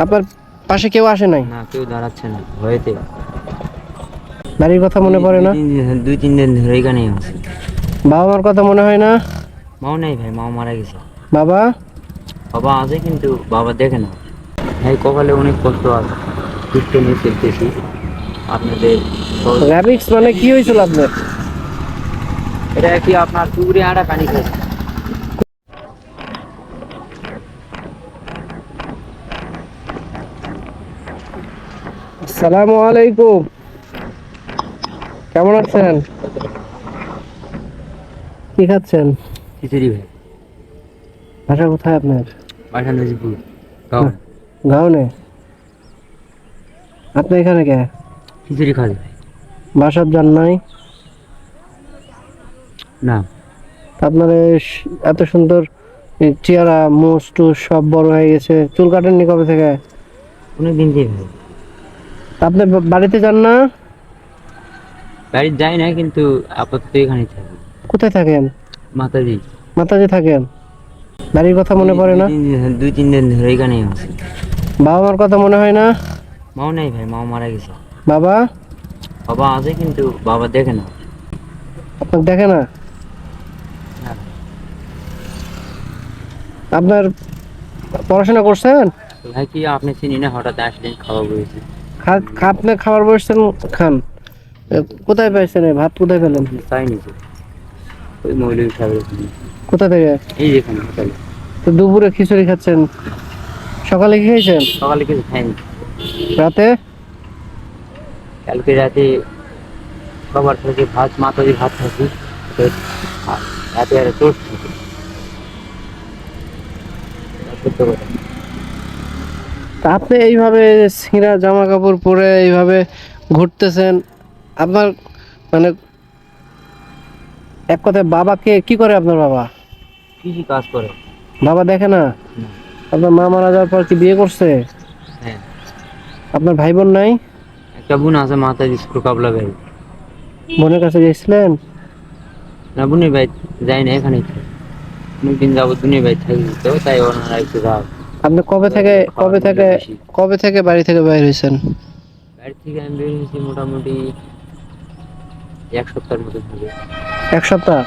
আপনার পাশে কেউ আসে নাই? না কেউ দাঁড়াচ্ছে না ভয়েতে। বাড়ির কথা মনে পড়ে না? দুই তিন দিন- ধরে এখানেই আছে। বাবা মার কথা মনে হয় না? মাও নাই ভাই মাও মারা গেছে। বাবা? বাবা আছে কিন্তু বাবা দেখে না। ভাই কপালে অনেক কষ্ট আছে। সুস্থ নিয়ে চলতেছি আপনাদের র্যাবিক্স মানে কি হয়েছিল আপনার? এটা কি আপনার পুকুরে আড়া পানি খাইছে আসসালামু আলাইকুম। কেমন আছেন? কি খাচ্ছেন? খিচুড়ি ভাই। ভাষা কোথায় আপনার? বাসা নজিপুর গাও গাঁওনে আপনি এখানে কে? খিচুড়ি খাওয়া ভাই বাসার যান নাই? না। আপনার এত সুন্দর চেহারা মুস টুস সব বড় হয়ে গেছে। চুল কাটেননি কবে থেকে? অনেক দিন দিয়ে আপনি বাড়িতে যান না? বাড়ি যাই না কিন্তু আপাতত এখানে থাকি। কোথায় থাকেন? মাতাজি। মাতাজি থাকেন? বাড়ির কথা মনে পড়ে না? দুই তিন দিন- ধরে এখানেই আছে। বাবা মার কথা মনে হয় না? মাও নাই ভাই মাও মারা গেছে। বাবা? বাবা আছে কিন্তু বাবা দেখে না। আপনার দেখে না? না। আপনার পড়াশোনা করছেন? ভাই কি আপনি চিনি না হঠাৎ আসলেন খাওয়া বলেছি খা- খা- আপনি খাবার বসছেন খান। কোথায় পাইছেন ভাত? কোথায় পেলেন? তাই ওই সাহেবের ওখানে। কোথা থেকে? এই যেখানে হোটেলে তো দুপুরে খিচুড়ি খাচ্ছেন। সকালে কি খেয়েছেন সকালে কিছু খাইনি। রাতে? কালকে রাতে খাবার থেকে ভাত মাতাজি ভাত থাকি রাতে আর সত্য কথা তা আপনি এইভাবে ছিঁড়া জামা কাপড় পরে এইভাবে ঘুরতেছেন আপনার মানে এক কথায় বাবাকে কি করে আপনার বাবা? কৃষি কাজ করে? বাবা দেখে না। আপনার মা মারা যাওয়ার পর কি বিয়ে করছে? হ্যাঁ। আপনার ভাই বোন নাই? একটা বোন আছে মাতাজি স্কুল কাবলা ভাই বোনের কাছে গেছিলেন না বোনের ভাই যাই না এখানেই। থাকি অনেকদিন যাব দুনিয়া ভাই থাকি তো তাই ওনারা একটু যাও আপনি কবে থেকে কবে থেকে কবে থেকে বাড়ি থেকে বাইর হয়েছেন? বাড়ি থেকে আমি বের হয়েছি মোটামুটি এক সপ্তাহের মতো হবে এক সপ্তাহ?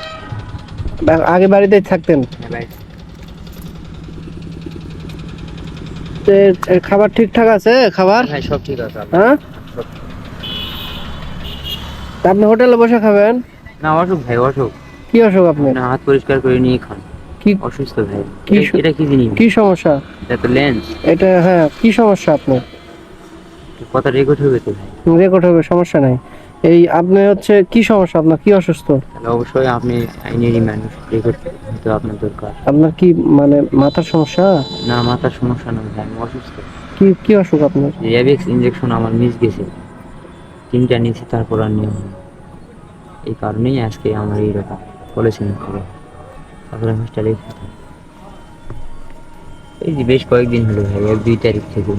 আগে বাড়িতেই থাকতেন? হ্যাঁ খাবার ঠিকঠাক আছে খাবার? হ্যাঁ সব ঠিক আছে হ্যাঁ? আপনি হোটেলে বসে খাবেন? না অসুখ ভাই অসুখ। কি অসুখ আপনি না হাত পরিষ্কার করে নিয়ে খান। কি অসুস্থ ভাই। কি এটা- কি জিনিস? কি সমস্যা? এটা তো লেন্স এটা হ্যাঁ কি সমস্যা আপনার? কথা রেকর্ড হবে তো ভাই। রেকর্ড হবে সমস্যা নাই। এই আপনি হচ্ছে কি সমস্যা আপনার? কি অসুস্থ? অবশ্যই আপনি আইনেরই মানুষ রেকর্ড হতে আপনার দরকার। আপনার কি মানে মাথার সমস্যা? না মাথার সমস্যা না ভাই আমি অসুস্থ। কি কি অসুখ আপনার? র্যাবিক্স ইঞ্জেকশন আমার মিস গেছে। তিনটা নিয়েছি তারপর আর নিয়ম এই কারণেই আজকে আমার এইরকম বলেছেন খবর। হসপিটালে থাকি এই যে বেশ কয়েকদিন হলো ভাই এক দুই তারিখ থেকে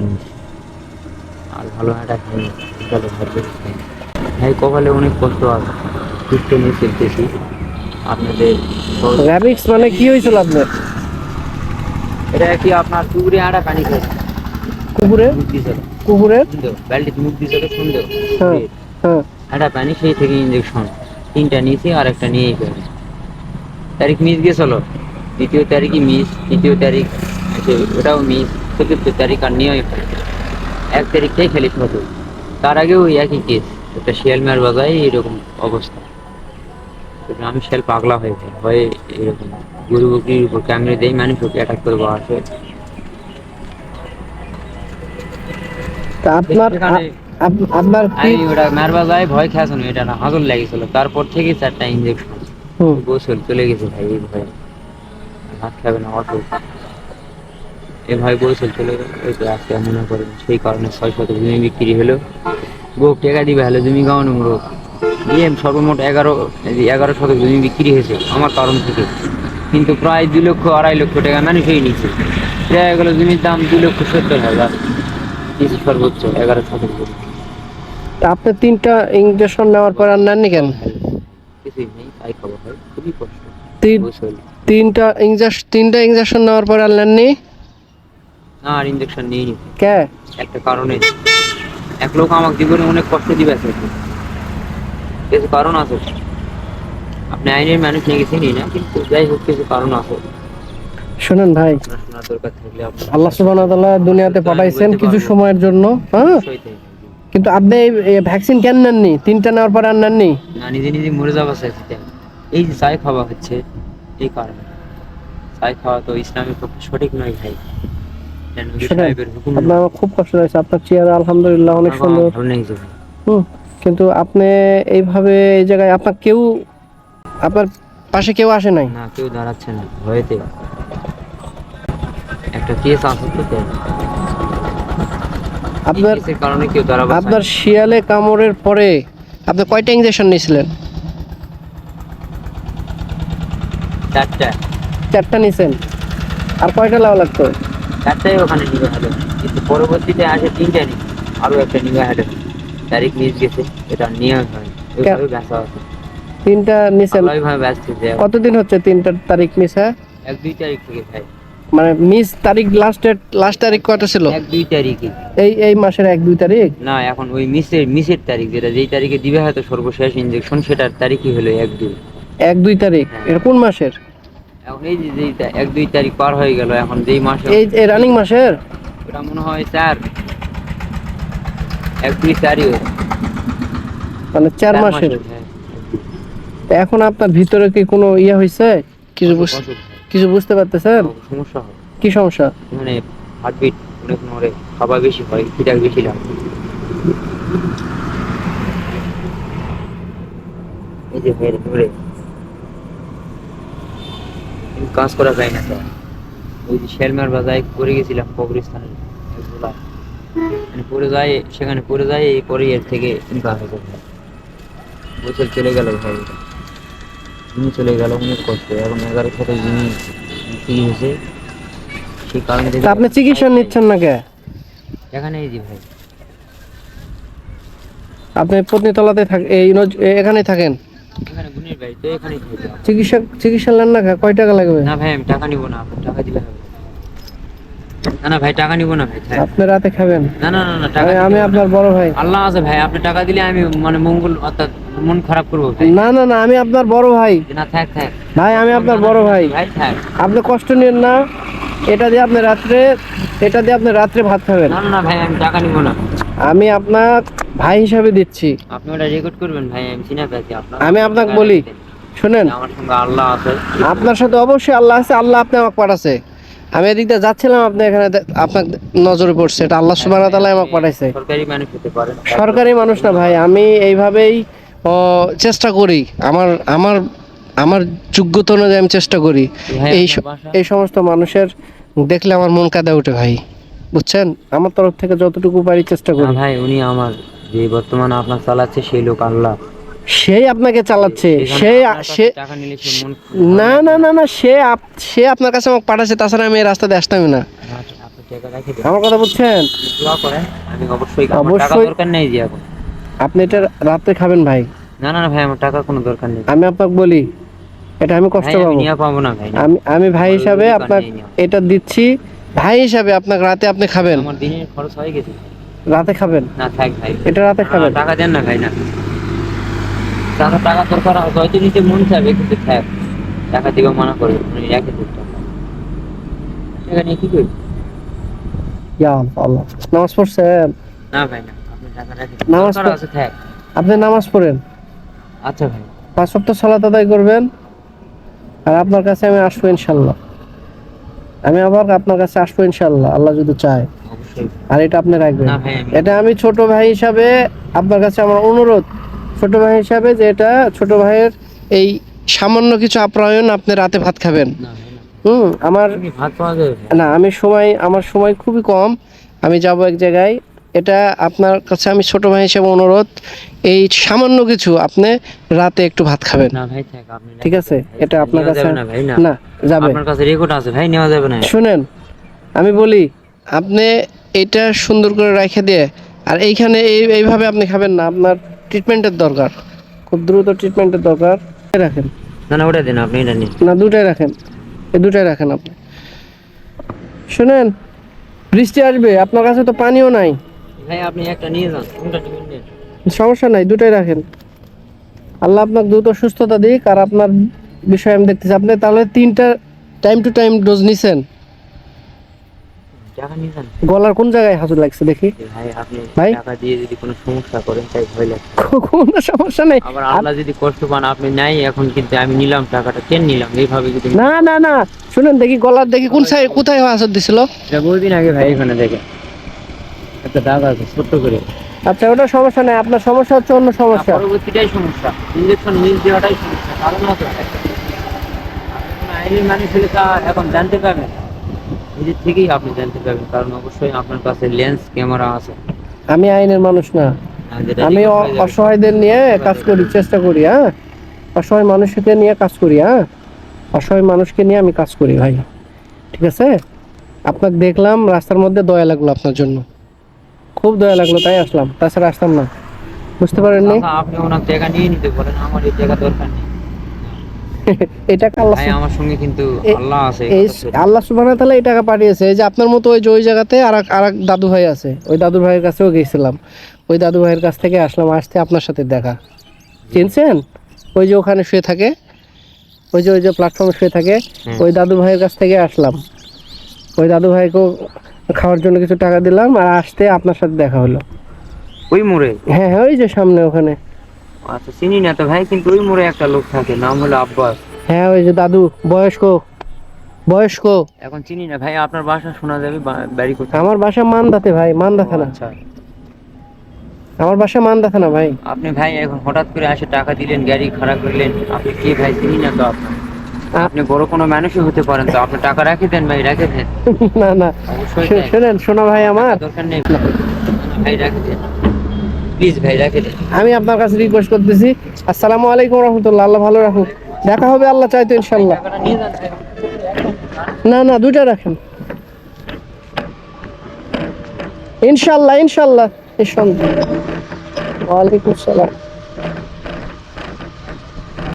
আর ভালো হাঁটা হসপিটালে ভর্তি ভাই কপালে অনেক কষ্ট আছে সুস্থ নিয়ে চলতেছি। আপনাদের র্যাবিক্স মানে কি হয়েছিল আপনার? এটা কি আপনার পুকুরে আড়া পানি খাইছে কুকুরে? কুকুরে? বালতিতে মুখ দিয়েছিল সুন্দর। হ্যাঁ হ্যাঁ। একটা পানি সেই থেকে ইঞ্জেকশন তিনটা নিয়েছি আর একটা নিয়েই ফেলে তারিখ মিস গেছিল। দ্বিতীয় তারিখই মিস তৃতীয় তারিখ ওটাও মিস চতুর্থ তারিখ আর নিয়ে এক তারিখটাই খেলি ফটো তার আগেও ওই একই কেস একটা শিয়াল মার বাজায় এরকম অবস্থা। আমি শিয়াল পাগলা হয়ে যায় হয়ে এরকম গরু বকরির উপর ক্যামেরা দেয় মানুষ ওকে অ্যাটাক করব আসে আপনার আপনার আমি ওটা মারবা যায় ভয় খেয়েছিল এটা না হাজর লেগেছিল তারপর থেকে চারটা ইঞ্জেকশন গোসল চলে গেছে ভাই এই ভাত খাবে না অসুখ এ ভাই গোসল চলে আজকে মনে করেন সেই কারণে ছয় শত জমি বিক্রি হলো। গোপ টেকা দিবে হলো জমি গাওয়ানো দিয়ে সর্বমোট এগারো এগারো শত জমি বিক্রি হয়েছে আমার কারণ থেকে। কিন্তু প্রায় দু লক্ষ আড়াই লক্ষ টাকা মানুষই নিচ্ছে দেখা গেলো জমির দাম দু লক্ষ সত্তর হাজার। সর্বোচ্চ এগারো শতক জমি। তা আপনি তিনটা ইঞ্জেকশন নেওয়ার পর আর নেননি কেন কিছুই নেই তাই খবর হয় খুবই কষ্ট। তিনটা ইঞ্জেকশন তিনটা ইঞ্জেকশন নেওয়ার পর আর নেননি না আর ইঞ্জেকশন নিইনি কে? একটা কারণে। এক লোক আমাকে জীবনে অনেক কষ্ট দিবে আছে কিছু কারণ আছে। আপনি আইনের মানুষ নিয়ে না? কিন্তু যাই হোক কিছু কারণ আছে। শুনেন ভাই। আল্লাহ সুবহানাহু ওয়া তাআলা দুনিয়াতে পাঠাইছেন কিছু সময়ের জন্য হ্যাঁ? কিন্তু আপনি এই ভ্যাকসিন কেন নেননি? তিনটা নেওয়ার পর আর নেননি? না নিজে নিজে মরে যাওয়া চাইছে এই যে চাই খাওয়া হচ্ছে এই কারণে। চাই খাওয়া তো ইসলামের পক্ষে সঠিক নয় ভাই। আমার খুব কষ্ট লাগছে আপনার চেহারা আলহামদুলিল্লাহ অনেক সুন্দর। হুম কিন্তু আপনি এইভাবে এই জায়গায় আপনার কেউ আপনার পাশে কেউ আসে নাই? না কেউ দাঁড়াচ্ছে না ভয়েতে। একটা কেস তো আপনার কারণে কেউ দাঁড়াবে আপনার শিয়ালে কামড়ের পরে আপনি কয়টা ইঞ্জেকশন নিয়েছিলেন? চারটা। চারটা নিছেন। আর কয়টা লাও লাগতো? চারটাই ওখানে নিবে হাটে কিন্তু পরবর্তীতে আসে তিনটা নি আরও একটা নিবে হাটে তারিখ মিস গেছে। এটা নিয়ে হয় ওইভাবে ব্যস্ত আছে তিনটা নিছেন। ওইভাবে ব্যস্ত কতদিন হচ্ছে তিনটা তারিখ মিস হ্যাঁ? এক দুই তারিখ থেকে ভাই। মানে মিস তারিখ লাস্টের লাস্ট তারিখ কয়টা ছিল? এক দুই তারিখে। এই এই মাসের এক দুই তারিখ? না এখন ওই মিসের মিসের তারিখ যেটা যেই তারিখে দিবে হয়তো সর্বশেষ ইঞ্জেকশন সেটার তারিখই হলো এক দুই। এক দুই তারিখ। হ্যাঁ। এটা কোন মাসের? এখন এই যে যেই তা- এক দুই তারিখ পার হয়ে গেল এখন যেই মাসে এই এই রানিং মাসের? ওটা মনে হয় চার। এক দুই চারই হয়। মানে চার মাসের। হ্যাঁ। তা এখন আপনার ভিতরে কি কোনো ইয়ে হয়েছে কিছু বুঝ- অসুখ কিছু বুঝতে পারতেছেন? সমস্যা হয়। কি সমস্যা? মানে হার্টবিট অনেক নড়ে খাবার বেশি হয় খিদাক বেশি লাগে। এই যে হের ধরে। কিন্তু কাজ করা যায় না তো। ওই যে শেলমার বাজায় পড়ে গেছিলাম কবরস্থানে মানে পড়ে যায় সেখানে পড়ে যায় এই পরে এর থেকে ইনকাম হয়ে যাবে বছর চলে গেল ভাই। উনি চলে গেল অনেক কষ্ট। এখন এগারো সাথে যিনি কি হয়েছে। সেই কারণে আপনি চিকিৎসা নিচ্ছেন না কে? এখানে এই যে ভাই। আপনি পত্নীতলাতে থাক এই নজ- এখানেই থাকেন? চিকিৎসা চিকিৎসা না কয় টাকা লাগবে? না ভাই আমি টাকা নিব না টাকা দিলে হবে। না না ভাই টাকা নিব না ভাই আপনি রাতে খাবেন? না না না টাকা আমি-। আপনার বড় ভাই। আল্লাহ আছে ভাই আপনি টাকা দিলে আমি মানে মঙ্গল অর্থাৎ মন খারাপ করব না না না আমি আপনার বড় ভাই। না থাক থাক। ভাই আমি আপনার বড় ভাই। ভাই থাক। আপনি কষ্ট নেন না। এটা দিয়ে আপনি রাত্রে এটা দিয়ে আপনি রাত্রে ভাত খাবেন। না না না ভাই আমি টাকা নিব না। আমি আপনার ভাই হিসাবে দিচ্ছি। আপনি ওটা রেকর্ড করবেন ভাই আমি চিনা পেয়েছি আপনার। আমি আপনাকে বলি শুনেন। আমার সঙ্গে আল্লাহ আছে। আপনার সাথে অবশ্যই আল্লাহ আছে আল্লাহ আপনি আমাকে পাঠাছে আমি এদিক দিয়ে যাচ্ছিলাম আপনি এখানে আপনার নজরে পড়ছে এটা আল্লাহ সুবাহ তাআলা আমাকে পাঠাইছে। সরকারি মানুষ হতে পারেন সরকারি মানুষ না ভাই আমি এইভাবেই চেষ্টা করি। আমার আমার আমার যোগ্যতা অনুযায়ী আমি চেষ্টা করি। এই? এই সমস্ত মানুষের দেখলে আমার মন কাঁদে ওঠে ভাই। বুঝছেন? আমার তরফ থেকে যতটুকু পারি চেষ্টা করি। ভাই উনি আমার যে বর্তমানে আপনার চালাচ্ছে সেই লোক আল্লাহ। সেই আপনাকে চালাচ্ছে। সে সে টাকা না না না না সে সে আপনার কাছে আমাকে পাঠাচ্ছে তাছাড়া আমি এই রাস্তাতে আসতামই না। টাকা। আমার কথা বুঝছেন? দোয়া অবশ্যই টাকা আপনি এটা রাত্রে খাবেন ভাই। না না ভাই আমার টাকার কোনো দরকার নেই। আমি আপনাকে বলি এটা আমি কষ্ট পাবো। আমি আমি ভাই হিসাবে আপনাকে এটা দিচ্ছি। ভাই হিসাবে আপনাকে রাতে আপনি খাবেন? আমার দিনের খরচ হয়ে গেছে। রাতে খাবেন? না থাক ভাই। এটা রাতে খাবেন? টাকা দেন না ভাই না। টাকা টাকা দরকার হয়তো নিতে মন চাবে কিন্তু থাক। টাকা দিবা মানা করে টাকা টাকা নিয়ে কি করবি ইয়া আল্লাহ। নামাজ পড়ছেন? না ভাই না আপনি টাকা রেখে নামাজ দরকার পড়- আছে থাক। আপনি নামাজ পড়েন? আচ্ছা ভাই। পাঁচ সপ্তাহ সালাত আদায় করবেন? আর আপনার কাছে আমি আসব ইনশাল্লাহ আমি আবার আপনার কাছে আসব ইনশাল্লাহ আল্লাহ যদি চায়। আর এটা আপনি রাখবেন। এটা আমি ছোট ভাই হিসাবে আপনার কাছে আমার অনুরোধ। ছোট ভাই হিসাবে যে এটা ছোট ভাইয়ের এই সামান্য কিছু আপ্যায়ন আপনি রাতে ভাত খাবেন। হুম আমার? না আমি সময় আমার সময় খুবই কম। আমি যাব এক জায়গায়। এটা আপনার কাছে আমি ছোট ভাই হিসেবে অনুরোধ এই সামান্য কিছু আপনি রাতে একটু ভাত খাবেন। না ভাই ঠিক আছে? এটা আপনার কাছে না যাবে। আপনার কাছে রেকর্ড আছে ভাই নেওয়া যাবে না। শুনেন আমি বলি আপনি এটা সুন্দর করে রেখে দিয়ে আর এইখানে এই এইভাবে আপনি খাবেন না আপনার ট্রিটমেন্টের দরকার। খুব দ্রুত ট্রিটমেন্টের দরকার। রাখেন। না না ওটা দিন আপনি এটা নিন। না দুটাই রাখেন। এই দুটাই রাখেন আপনি। শুনেন বৃষ্টি আসবে আপনার কাছে তো পানিও নাই। ভাই আপনি একটা নিয়ে যান কোনটা সমস্যা নাই দুটাই রাখেন। আল্লাহ আপনার দ্রুত সুস্থতা দিক আর আপনার বিষয় আমি দেখতেছি। আপনি তাহলে তিনটা টাইম টু টাইম ডোজ নিছেন? গলার কোন জায়গায় হাজু লাগছে দেখি? ভাই আপনি টাকা দিয়ে যদি কোনো সমস্যা করেন তাই ভয় লাগে। কোনো সমস্যা নেই। আবার আল্লাহ যদি কষ্ট পান আপনি নাই এখন কিন্তু আমি নিলাম টাকাটা কেন নিলাম? এইভাবে যদি না না না। শুনেন দেখি গলার দেখি কোন সাইড কোথায় হাজত দিছিল? এটা বহুদিন আগে ভাই এখানে দেখে একটা দাগ আছে ছোট্ট করে। আচ্ছা ওটা সমস্যা নেই আপনার সমস্যা হচ্ছে অন্য সমস্যা। পরবর্তীটাই সমস্যা ইঞ্জেকশন মিস দেওয়াটাই সমস্যা কারণ আছে ভাই। আইনের মানুষ হলে তা এখন জানতে পারবেন। নিজের থেকেই আপনি জানতে পারবেন কারণ অবশ্যই আপনার কাছে লেন্স ক্যামেরা আছে। আমি আইনের মানুষ না। আমি হয়ে। অসহায়দের নিয়ে কাজ করি চেষ্টা করি হ্যাঁ? অসহায় মানুষকে নিয়ে কাজ করি হ্যাঁ? অসহায় মানুষকে নিয়ে আমি কাজ করি ভাই। ঠিক আছে? আপনাকে দেখলাম রাস্তার মধ্যে দয়া লাগল আপনার জন্য। খুব দয়া লাগল তাই আসলাম। তাছাড়া আসতাম না। বুঝতে পারেননি? আপনি ওনার টাকা নিয়ে নিতে পারেন আমার এই টাকা দরকার নেই। এটা আল্লাহ আমার সঙ্গে কিন্তু আল্লাহ আছে আল্লাহ সুবহান তাআলা এই টাকা পাঠিয়েছে। যে আপনার মতো ওই যে ওই জায়গাতে আর এক- দাদু ভাই আছে। ওই দাদু ভাইয়ের কাছেও গেছিলাম। ওই দাদু ভাইয়ের কাছ থেকে আসলাম আসতে আপনার সাথে দেখা। চিনছেন? ওই যে ওখানে শুয়ে থাকে। ওই যে ওই যে প্ল্যাটফর্মে শুয়ে থাকে। ওই দাদু ভাইয়ের কাছ থেকে আসলাম। ওই দাদু ভাইকেও খাওয়ার জন্য কিছু টাকা দিলাম আর আসতে আপনার সাথে দেখা হলো। ওই মোড়ে? হ্যাঁ হ্যাঁ ওই যে সামনে ওখানে। আচ্ছা চিনি না তো ভাই কিন্তু ওই মোড়ে একটা লোক থাকে নাম হলো আব্বাস। হ্যাঁ ওই যে দাদু বয়স্ক বয়স্ক। এখন চিনি না ভাই আপনার বাসা শোনা যাবে বাড়ি কোথায়? আমার বাসা মানদাতে ভাই মান্দা থানা আচ্ছা। আমার বাসা মান্দা থানা ভাই। আপনি ভাই এখন হঠাৎ করে এসে টাকা দিলেন গাড়ি খারাপ করলেন আপনি কে ভাই চিনি না তো আপনার? আপনি বড় কোনো মানুষই হতে পারেন তো। আপনি টাকা রেখে দেন ভাই রেখে দেন। না না। অবশ্যই শো- শোনা ভাই আমার। দরকার নেই। ভাই রেখে দেন। প্লিজ ভাই রেখে দেন। আমি আপনার কাছে রিকোয়েস্ট করতেছি। আসসালামু আলাইকুম রহমতুল্লাহ আল্লাহ ভালো রাখুন দেখা হবে আল্লাহ চাইতো ইনশাল্লাহ। না না দুইটা রাখেন। ইনশাল্লাহ ইনশাল্লাহ ইনশাল্লাহ ওয়ালাইকুম আসসালাম।